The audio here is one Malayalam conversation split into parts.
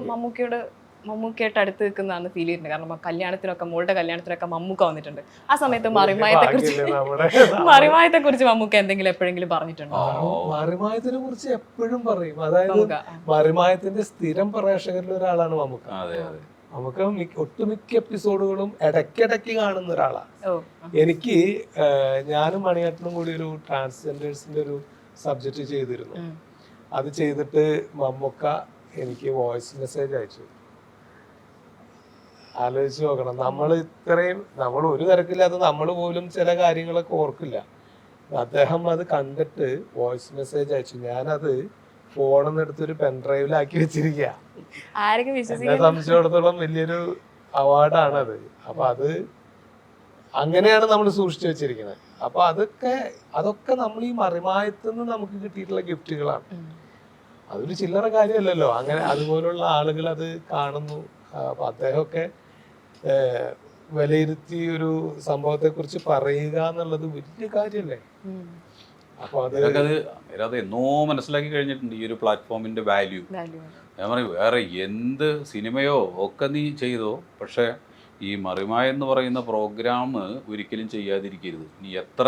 മമ്മൂക്കയോട് മമ്മൂക്കയായിട്ട് അടുത്ത് നിൽക്കുന്നതാണ് ഫീൽ ചെയ്യുന്നത്. കാരണം കല്യാണത്തിനൊക്കെ മോളുടെ കല്യാണത്തിനൊക്കെ മമ്മൂക്ക വന്നിട്ടുണ്ട്. ആ സമയത്ത് മറിമായത്തെ കുറിച്ച് മറിമായത്തെ കുറിച്ച് മമ്മൂക്ക എന്തെങ്കിലും എപ്പോഴെങ്കിലും പറഞ്ഞിട്ടുണ്ടോ? മറിമായത്തിനെ കുറിച്ച് എപ്പോഴും പറയും. അതായത് മറിമായത്തിന്റെ സ്ഥിരം പ്രേക്ഷകരിൽ ഒരാളാണ് മമ്മൂക്ക. അതെ അതെ. നമുക്ക് മിക്ക- ഒട്ടുമിക്ക എപ്പിസോഡുകളും ഇടയ്ക്കിടയ്ക്ക് കാണുന്ന ഒരാളാണ്. എനിക്ക് ഞാനും മണിയാട്ടനും കൂടി ഒരു ട്രാൻസ്ജെൻഡേഴ്സിന്റെ ഒരു സബ്ജക്റ്റ് ചെയ്തിരുന്നു. അത് ചെയ്തിട്ട് മമ്മൂക്ക എനിക്ക് വോയിസ് മെസ്സേജ് അയച്ചു. ആലോചിച്ച് നോക്കണം. നമ്മൾ ഇത്രയും നമ്മൾ ഒരു തിരക്കില്ലാത്ത നമ്മൾ പോലും ചില കാര്യങ്ങളൊക്കെ ഓർക്കില്ല. അദ്ദേഹം അത് കണ്ടിട്ട് വോയിസ് മെസ്സേജ് അയച്ചു. ഞാനത് ഫോണിൽ നിന്ന് എടുത്തൊരു പെൻഡ്രൈവിലാക്കി വെച്ചിരിക്കുക സംശയത്തോളം എന്നെ സംബന്ധിച്ചിടത്തോളം വലിയൊരു അവാർഡാണത് അത് അപ്പൊ അത് അങ്ങനെയാണ് നമ്മൾ സൂക്ഷിച്ചു വെച്ചിരിക്കുന്നത്. അപ്പൊ അതൊക്കെ അതൊക്കെ നമ്മൾ ഈ മറിമായത്തുനിന്ന് നമുക്ക് കിട്ടിയിട്ടുള്ള ഗിഫ്റ്റുകളാണ്. അതൊരു ചില്ലറ കാര്യമല്ലല്ലോ. അങ്ങനെ അതുപോലുള്ള ആളുകൾ അത് കാണുന്നു. അപ്പൊ അദ്ദേഹമൊക്കെ വിലയിരുത്തി ഒരു സംഭവത്തെ കുറിച്ച് പറയുക എന്നുള്ളത് വലിയ കാര്യല്ലേ. അപ്പൊ അത് എന്നോ മനസ്സിലാക്കി കഴിഞ്ഞിട്ടുണ്ട് ഈ ഒരു പ്ലാറ്റ്ഫോമിന്റെ വാല്യൂ ഞാൻ പറയും വേറെ എന്ത് സിനിമയോ ഒക്കെ നീ ചെയ്തോ പക്ഷേ ഈ മറിമ എന്ന് പറയുന്ന പ്രോഗ്രാം ഒരിക്കലും ചെയ്യാതിരിക്കരുത്. നീ എത്ര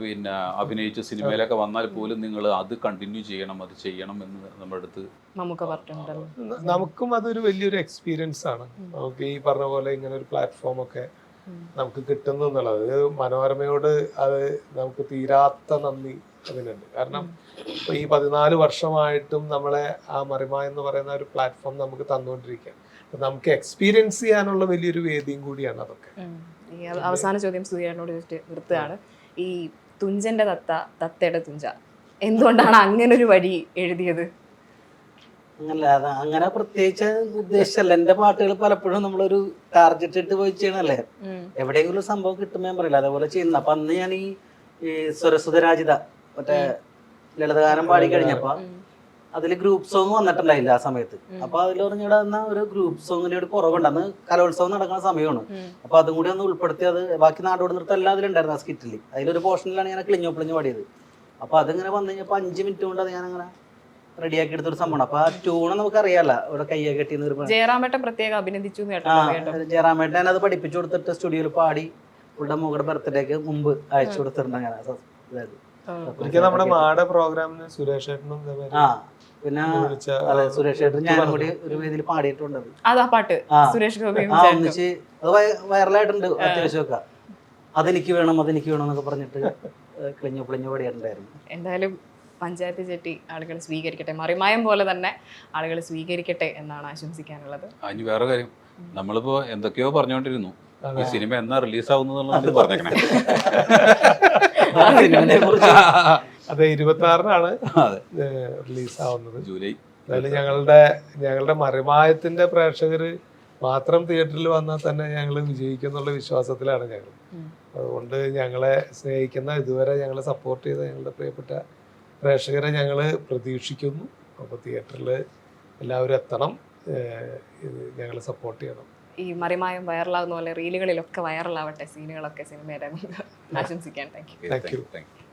പിന്നെ അഭിനയിച്ച സിനിമയിലൊക്കെ വന്നാൽ പോലും നിങ്ങൾ അത് കണ്ടിന്യൂ ചെയ്യണം അത് ചെയ്യണം എന്ന് നമ്മുടെ അടുത്ത് നമുക്കും അതൊരു വലിയൊരു എക്സ്പീരിയൻസ് ആണ്. നമുക്ക് ഈ പറഞ്ഞ പോലെ ഇങ്ങനെ ഒരു പ്ലാറ്റ്ഫോം ഒക്കെ നമുക്ക് കിട്ടുന്നു എന്നുള്ളത്. മനോരമയോട് അത് നമുക്ക് തീരാത്ത നന്ദി അതിനുണ്ട്. കാരണം ഇപ്പൊ ഈ പതിനാല് വർഷമായിട്ടും നമ്മളെ ആ മറിമ എന്ന് പറയുന്ന ഒരു പ്ലാറ്റ്ഫോം നമുക്ക് തന്നുകൊണ്ടിരിക്കുക നമുക്ക് എക്സ്പീരിയൻസ് ചെയ്യാനുള്ള വലിയൊരു വേദിയും കൂടിയാണ് അതൊക്കെ. ഈ അവസാന ചോദ്യം സുധീരനോട് ചോദിച്ചിട്ട് നിർത്തുകയാണ്. ഈ തുഞ്ചന്റെ തത്ത തത്തയുടെ തുഞ്ച. എന്തുകൊണ്ടാണ് അങ്ങനെ ഒരു വഴി എഴുതിയത്? അങ്ങനല്ല അത് അങ്ങനെ പ്രത്യേകിച്ച് ഉദ്ദേശിച്ചല്ല. എന്റെ പാട്ടുകൾ പലപ്പോഴും നമ്മളൊരു ടാർഗറ്റ് ഇട്ട് പോയി ചെയ്യണല്ലേ. എവിടെയെങ്കിലും ഒരു സംഭവം കിട്ടുമ്പോൾ ഞാൻ പറയില്ല. അതേപോലെ ചെയ്യുന്ന അപ്പൊ അന്ന് ഞാൻ ഈ ഈ സ്വരസുധരാജിത മറ്റേ ലളിതഗാനം പാടി കഴിഞ്ഞപ്പോ ഉം. അതിൽ ഗ്രൂപ്പ് സോങ് വന്നിട്ടുണ്ടായില്ല ആ സമയത്ത്. അപ്പൊ അതിൽ പറഞ്ഞിവിടെ എന്നാ ഒരു ഗ്രൂപ്പ് സോങ്ങിന്റെ ഒരു കുറവുണ്ട്. അന്ന് കലോത്സവം നടക്കുന്ന സമയമാണ്. അപ്പൊ അതും കൂടി ഒന്ന് ഉൾപ്പെടുത്തി അത് ബാക്കി നാടോട് നൃത്തം എല്ലാം അതിലുണ്ടായിരുന്നു ആ സ്കിറ്റിൽ അതിലൊരു പോർഷനിലാണ് ഞാൻ കിളിഞ്ഞോ പിളിഞ്ഞു പാടിയത്. അപ്പൊ അതിങ്ങനെ വന്നു കഴിഞ്ഞപ്പോ അഞ്ച് മിനിറ്റ് കൊണ്ട് അത് ഞാൻ അങ്ങനെ റെഡിയാക്കി എടുത്തൊരു സംഭവമാണ്. അപ്പൊ ആ ട്യൂണ് നമുക്ക് അറിയാല്ല. ഇവിടെ കയ്യെ ഒരു ജയറാമേട്ടൻ പ്രത്യേകം അഭിനന്ദിച്ചു കേട്ടോ കേട്ടോ ജയറാമേട്ടൻ അത് പഠിപ്പിച്ചു കൊടുത്തിട്ട് സ്റ്റുഡിയോയിൽ പാടി. ഇവിടെ മുകളുടെ ബർത്ത്ഡേക്ക് മുമ്പ് അയച്ചു കൊടുത്തിട്ടുണ്ട് അങ്ങനെ. ഒരിക്കൽ നമ്മുടെ മാട പ്രോഗ്രാമിന് സുരേഷ് ഏട്ടനും ആ പിന്നെ അതെ സുരേഷ് ഏട്ടൻ ഞാനും കൂടി ഒരു വേദിയിൽ പാടിയിട്ടുണ്ട് അത്. അതാ പാട്ട്. ആ സുരേഷ് ഗോപിയും ആ ചേട്ടനും. ഒന്നിച്ച് അത് വൈ- വൈറലായിട്ടുണ്ട് അത്യാവശ്യമൊക്കെ അതെനിക്ക് വേണം അതെനിക്ക് വേണം എന്നൊക്കെ പറഞ്ഞിട്ട് കിളിഞ്ഞു പിളിഞ്ഞു പാടിയിട്ടുണ്ടായിരുന്നു. എന്തായാലും പഞ്ചായത്ത് ചെട്ടി ആളുകൾ സ്വീകരിക്കട്ടെ മറിമായം പോലെ തന്നെ ആളുകൾ സ്വീകരിക്കട്ടെ എന്നാണ് ആശംസിക്കാനുള്ളത്. അതിന് വേറെ കാര്യം. നമ്മളിപ്പോ എന്തൊക്കെയോ പറഞ്ഞുകൊണ്ടിരുന്നു ഈ സിനിമ എന്നാ റിലീസ് ആവുന്നു പറഞ്ഞേക്കണേ. അതെ ഇരുപത്തി ആറിനാണ് അതെ റിലീസ് ആവുന്നത് ജൂലൈ എന്തായാലും ഞങ്ങളുടെ ഞങ്ങളുടെ മറിമായത്തിന്റെ പ്രേക്ഷകര് മാത്രം തിയേറ്ററിൽ വന്നാൽ തന്നെ ഞങ്ങൾ വിജയിക്കും എന്നുള്ള വിശ്വാസത്തിലാണ് ഞങ്ങൾ അതുകൊണ്ട് ഞങ്ങളെ സ്നേഹിക്കുന്ന ഇതുവരെ ഞങ്ങളെ സപ്പോർട്ട് ചെയ്ത ഞങ്ങളുടെ പ്രിയപ്പെട്ട പ്രേക്ഷകരെ ഞങ്ങൾ പ്രതീക്ഷിക്കുന്നു. അപ്പോൾ തിയേറ്ററിൽ എല്ലാവരും എത്തണം. ഞങ്ങളെ സപ്പോർട്ട് ചെയ്യണം. ഈ മറിമായം വൈറലാകുന്ന പോലെ റീലുകളിലൊക്കെ വൈറലാവട്ടെ സീനുകളൊക്കെ സിനിമയുടെ ആശംസിക്കാൻ thank you Thank you. Thank you